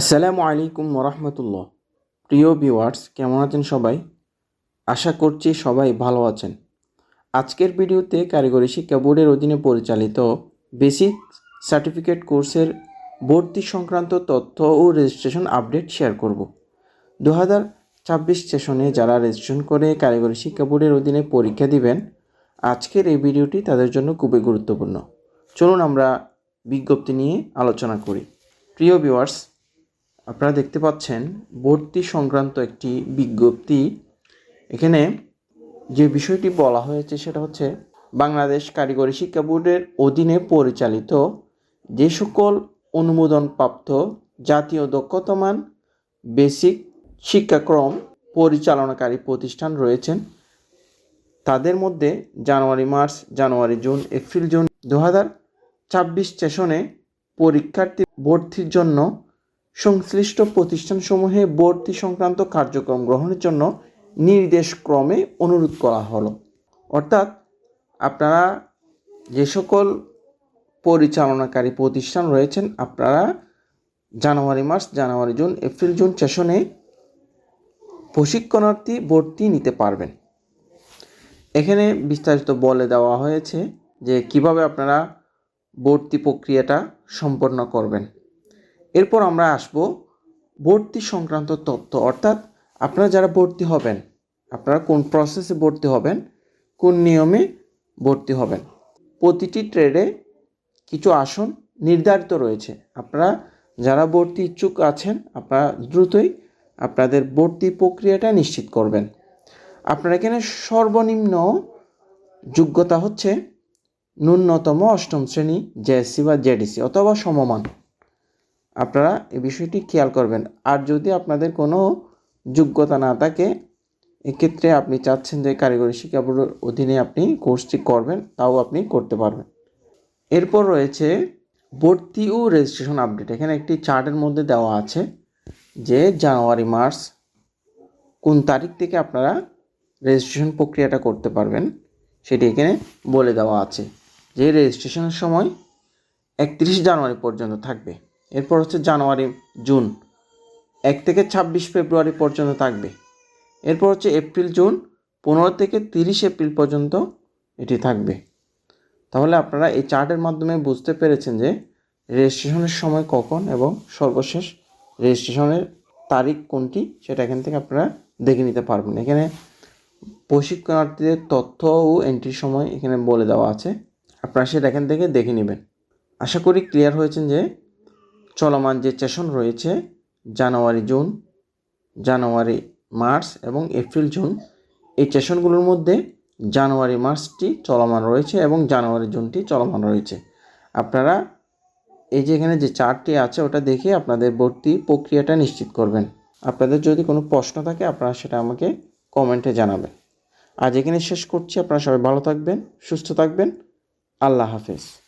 আসসালামু আলাইকুম ওরহমতুল্লাহ। প্রিয় ভিউয়ার্স, কেমন আছেন সবাই? আশা করছি সবাই ভালো আছেন। আজকের ভিডিওতে কারিগরি শিক্ষা বোর্ডের অধীনে পরিচালিত বেসিক সার্টিফিকেট কোর্সের ভর্তি সংক্রান্ত তথ্য ও রেজিস্ট্রেশন আপডেট শেয়ার করব। দু হাজার ছাব্বিশ সেশনে যারা রেজিস্ট্রেশন করে কারিগরি শিক্ষা বোর্ডের অধীনে পরীক্ষা দিবেন, আজকের এই ভিডিওটি তাদের জন্য খুবই গুরুত্বপূর্ণ। চলুন আমরা বিজ্ঞপ্তি নিয়ে আলোচনা করি। প্রিয় ভিউয়ার্স আপনারা দেখতে পাচ্ছেন ভর্তি সংক্রান্ত একটি বিজ্ঞপ্তি। এখানে যে বিষয়টি বলা হয়েছে সেটা হচ্ছে বাংলাদেশ কারিগরি শিক্ষা বোর্ডের অধীনে পরিচালিত যে সকল অনুমোদনপ্রাপ্ত জাতীয় দক্ষতামান বেসিক শিক্ষাক্রম পরিচালনাকারী প্রতিষ্ঠান রয়েছেন। তাদের মধ্যে জানুয়ারি, মার্চ, জানুয়ারি, জুন, এপ্রিল, জুন দু হাজার ছাব্বিশ সেশনে পরীক্ষার্থী ভর্তির জন্য সংশ্লিষ্ট প্রতিষ্ঠানসমূহে ভর্তি সংক্রান্ত কার্যক্রম গ্রহণের জন্য নির্দেশক্রমে অনুরোধ করা হলো। অর্থাৎ আপনারা যে সকল পরিচালনাকারী প্রতিষ্ঠান রয়েছেন, আপনারা জানুয়ারি মাস, জানুয়ারি জুন, এপ্রিল জুন সেশনে প্রশিক্ষণার্থী ভর্তি নিতে পারবেন। এখানে বিস্তারিত বলে দেওয়া হয়েছে যে কীভাবে আপনারা ভর্তি প্রক্রিয়াটা সম্পন্ন করবেন। এরপর আমরা আসব ভর্তি সংক্রান্ত তথ্য। অর্থাৎ আপনারা যারা ভর্তি হবেন, আপনারা কোন প্রসেসে ভর্তি হবেন, কোন নিয়মে ভর্তি হবেন, প্রতিটি ট্রেডে কিছু আসন নির্ধারিত রয়েছে। আপনারা যারা ভর্তি ইচ্ছুক আছেন, আপনারা দ্রুতই আপনাদের ভর্তি প্রক্রিয়াটা নিশ্চিত করবেন। আপনারা এখানে সর্বনিম্ন যোগ্যতা হচ্ছে ন্যূনতম অষ্টম শ্রেণি জেএসসি বা জেডিসি অথবা সমমান। আপনারা এই বিষয়টি খেয়াল করবেন। আর যদি আপনাদের কোনো যোগ্যতা না থাকে, এক্ষেত্রে আপনি চাচ্ছেন যে কারিগরি শিক্ষা বোর্ডের অধীনে আপনি কোর্সটি করবেন, তাও আপনি করতে পারবেন। এরপর রয়েছে ভর্তি ও রেজিস্ট্রেশন আপডেট এখানে একটি চার্টের মধ্যে দেওয়া আছে যে জানুয়ারি, মার্চ কোন তারিখ থেকে আপনারা রেজিস্ট্রেশন প্রক্রিয়াটা করতে পারবেন, সেটি এখানে বলে দেওয়া আছে যে রেজিস্ট্রেশনের সময় একত্রিশ জানুয়ারি পর্যন্ত থাকবে। এরপর হচ্ছে জানুয়ারি, জুন। এক থেকে ছাব্বিশ ফেব্রুয়ারি পর্যন্ত থাকবে। এরপর হচ্ছে এপ্রিল, জুন। পনেরো থেকে তিরিশ এপ্রিল পর্যন্ত এটি থাকবে। তাহলে আপনারা এই চার্টের মাধ্যমে বুঝতে পেরেছেন যে রেজিস্ট্রেশনের সময় কখন এবং সর্বশেষ রেজিস্ট্রেশনের তারিখ কোনটি, সেটা এখান থেকে আপনারা দেখে নিতে পারবেন। এখানে প্রশিক্ষণার্থীদের তথ্য ও এন্ট্রির সময় এখানে বলে দেওয়া আছে। আপনারা সেটা এখান থেকে দেখে নেবেন। আশা করি ক্লিয়ার হয়েছেন যে চলমান যে সেশন রয়েছে, জানুয়ারি, জুন, জানুয়ারি, মার্চ এবং এপ্রিল, জুন, এই সেশনগুলোর মধ্যে জানুয়ারি, মার্চটি চলমান রয়েছে এবং জানুয়ারি, জুনটি চলমান রয়েছে। আপনারা এই যে এখানে যে চার্টটি আছে, ওটা দেখে আপনাদের ভর্তি প্রক্রিয়াটা নিশ্চিত করবেন। আপনাদের যদি কোনো প্রশ্ন থাকে, আপনারা সেটা আমাকে কমেন্টে জানাবেন। আজ এখানে শেষ করছি। আপনারা সবাই ভালো থাকবেন, সুস্থ থাকবেন। আল্লাহ হাফেজ।